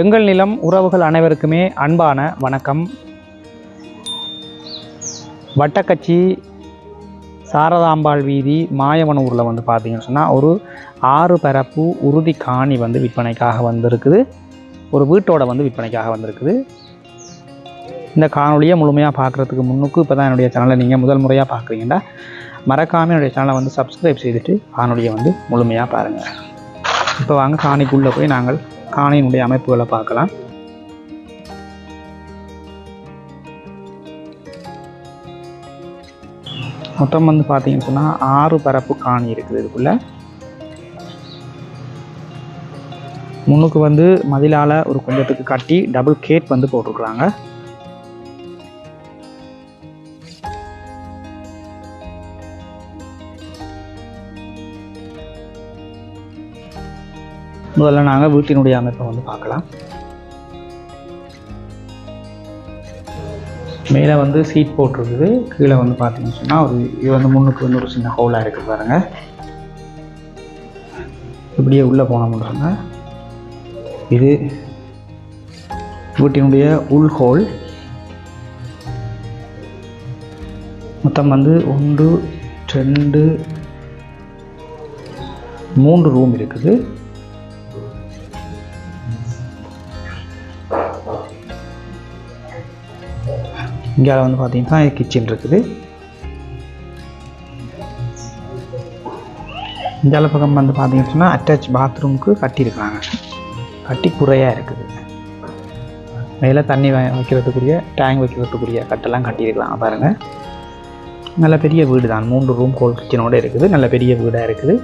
எங்கள் நிலம் உறவுகள் அனைவருக்குமே அன்பான வணக்கம். வட்டக்கச்சி சாரதாம்பாள் வீதி மாயவனூரில் வந்து பார்த்தீங்கன்னு சொன்னால் ஒரு ஆறு பரப்பு உறுதி காணி வந்து விற்பனைக்காக வந்திருக்குது. ஒரு வீட்டோட வந்து விற்பனைக்காக வந்திருக்குது. இந்த காணொலியை முழுமையாக பார்க்குறதுக்கு முன்னுக்கு இப்போ தான் என்னுடைய சேனலை நீங்கள் முதல் முறையாக பார்க்குறீங்கன்னா மறக்காமல் என்னுடைய சேனலை வந்து சப்ஸ்கிரைப் செய்துட்டு காணொலியை வந்து முழுமையாக பாருங்கள் இப்போ வாங்க காணிக்குள்ளே போய் நாங்கள் காணியினுடைய அமைப்புகளை பார்க்கலாம். மொத்தம் வந்து பார்த்தீங்கன்னு சொன்னால் ஆறு பரப்பு காணி இருக்குது இதுக்குள்ள. முன்னுக்கு வந்து மதிலால் ஒரு கொஞ்சத்துக்கு கட்டி டபுள் கேட் வந்து போட்டிருக்குறாங்க. முதல்ல நாங்கள் வீட்டினுடைய அமைப்பை வந்து பார்க்கலாம். மேலே வந்து சீட் போட்டிருக்குது. கீழே வந்து பார்த்தீங்கன்னு சொன்னால் ஒரு இது வந்து முன்னுக்கு வந்து ஒரு சின்ன ஹோலாக இருக்குது பாருங்கள் இப்படியே உள்ளே போனோம்னு சொன்னால் இது வீட்டினுடைய உள் ஹோல் மொத்தம் வந்து ஒன்று ரெண்டு மூன்று ரூம் இருக்குது. இங்கே வந்து பார்த்தீங்கன்னா கிச்சன் இருக்குது. இந்த பக்கம் வந்து பார்த்தீங்கன்னு சொன்னால் அட்டாச் பாத்ரூமுக்கு கட்டியிருக்கிறாங்க. கட்டி குறையாக இருக்குது. மேலே தண்ணி வைக்கிறதுக்குரிய டேங்க் வைக்கிறதுக்குரிய கட்டெல்லாம் கட்டியிருக்கலாம் பாருங்கள் நல்ல பெரிய வீடு தான் மூன்று ரூம் கோல் கிச்சனோடு இருக்குது. நல்ல பெரிய வீடாக இருக்குது.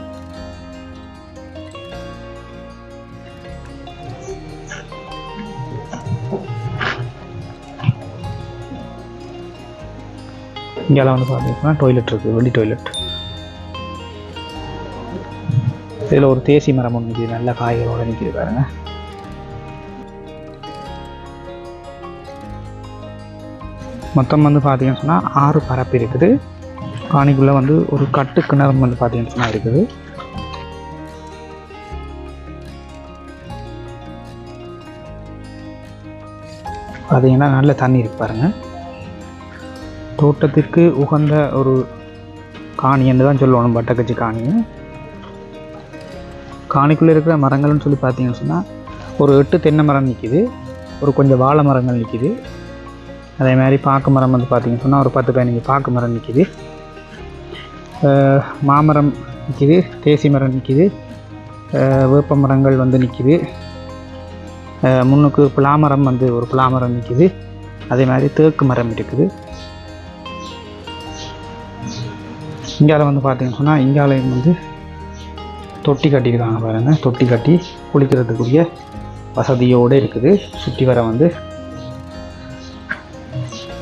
இங்கெல்லாம் வந்து பார்த்தீங்கன்னா டாய்லெட் இருக்குது வெள்ளி டாய்லெட் இதில் ஒரு தேசி மரம் ஒன்று நிற்கிது நல்ல காய்களோடு நிற்கிது பாருங்க. மொத்தம் வந்து பார்த்தீங்கன்னு சொன்னால் ஆறு பரப்பு இருக்குது. காணிக்குள்ளே வந்து ஒரு கட்டு கிணறு வந்து பார்த்தீங்கன்னு சொன்னால் இருக்குது. பார்த்தீங்கன்னா நல்ல தண்ணி இருக்கு பாருங்கள் தோட்டத்திற்கு உகந்த ஒரு காணின்னு தான் சொல்லணும் பட்டக்கச்சி காணி. காணிக்குள்ளே இருக்கிற மரங்கள்னு சொல்லி பார்த்தீங்கன்னு சொன்னால் ஒரு எட்டு தென்னை மரம் நிற்கிது ஒரு கொஞ்சம் வாழை மரங்கள் நிற்கிது அதே மாதிரி பாக்கு மரம் வந்து பார்த்தீங்கன்னு சொன்னால் ஒரு பத்து பதினஞ்சு பாக்கு மரம் நிற்கிது மாமரம் நிற்கிது தேசி மரம் நிற்கிது வேப்ப மரங்கள் வந்து நிற்கிது முன்னுக்கு பிளாமரம் வந்து ஒரு பிளாமரம் நிற்கிது அதே மாதிரி தேக்கு மரம் இருக்குது. இங்கால வந்து பார்த்தீங்கன்னு சொன்னால் இங்காலையும் வந்து தொட்டி கட்டியிருக்காங்க பாருங்கள் தொட்டி கட்டி குளிக்கிறதுக்குரிய வசதியோடு இருக்குது. சுற்றி வர வந்து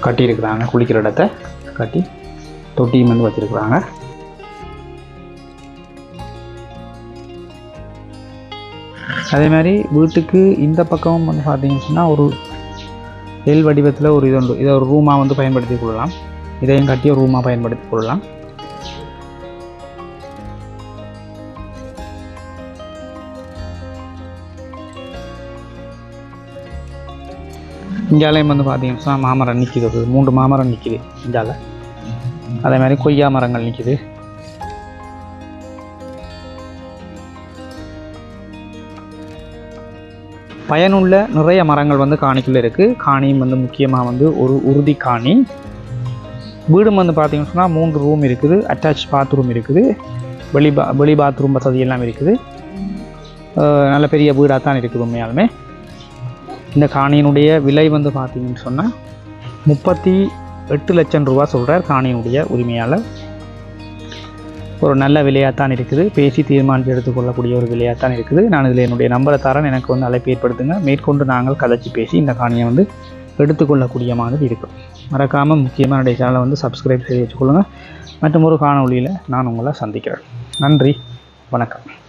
கட்டியிருக்கிறாங்க குளிக்கிற இடத்த கட்டி தொட்டியும் வந்து வச்சுருக்குறாங்க. அதே மாதிரி வீட்டுக்கு இந்த பக்கமும் வந்து பார்த்திங்கன்னு சொன்னால் ஒரு எல் வடிவத்தில் ஒரு இது உண்டு. இதை ஒரு ரூமாக வந்து பயன்படுத்தி கொள்ளலாம். இதையும் கட்டி ஒரு ரூமாக பயன்படுத்தி கொள்ளலாம். இங்காலையும் வந்து பார்த்தீங்கன்னா மாமரம் நிற்கிது ஒரு மூன்று மாமரம் நிற்கிது இங்கால அதே மாதிரி கொய்யா மரங்கள் நிற்கிது பயனுள்ள நிறைய மரங்கள் வந்து காணிக்குள்ளே இருக்குது காணியும் வந்து முக்கியமாக வந்து ஒரு உறுதி காணி. வீடும் வந்து பார்த்தீங்கன்னு சொன்னால் மூன்று ரூம் இருக்குது. அட்டாச் பாத்ரூம் இருக்குது. வெளி பா வெளி பாத்ரூம் வசதி எல்லாம் இருக்குது. நல்ல பெரிய வீடாக தான் இருக்குது உண்மையாலுமே. இந்த காணியினுடைய விலை வந்து பார்த்தீங்கன்னு சொன்னால் முப்பத்தி எட்டு லட்சம் ரூபா சொல்கிறார் காணியினுடைய உரிமையாளர். ஒரு நல்ல விலையாக தான் இருக்குது. பேசி தீர்மானித்து எடுத்துக்கொள்ளக்கூடிய ஒரு விலையாக தான் இருக்குது. நான் இதில் என்னுடைய நம்பரை தரேன். எனக்கு வந்து அழைப்பு ஏற்படுத்துங்க. மேற்கொண்டு நாங்கள் கதைச்சி பேசி இந்த காணியை வந்து எடுத்துக்கொள்ளக்கூடிய மாதிரி இருக்கும். மறக்காமல் முக்கியமாக என்னுடைய சேனலை வந்து சப்ஸ்கிரைப் செய்து வச்சுக்கொள்ளுங்கள் மற்றும் ஒரு காணொலியில் நான் உங்களை சந்திக்கிறேன். நன்றி. வணக்கம்.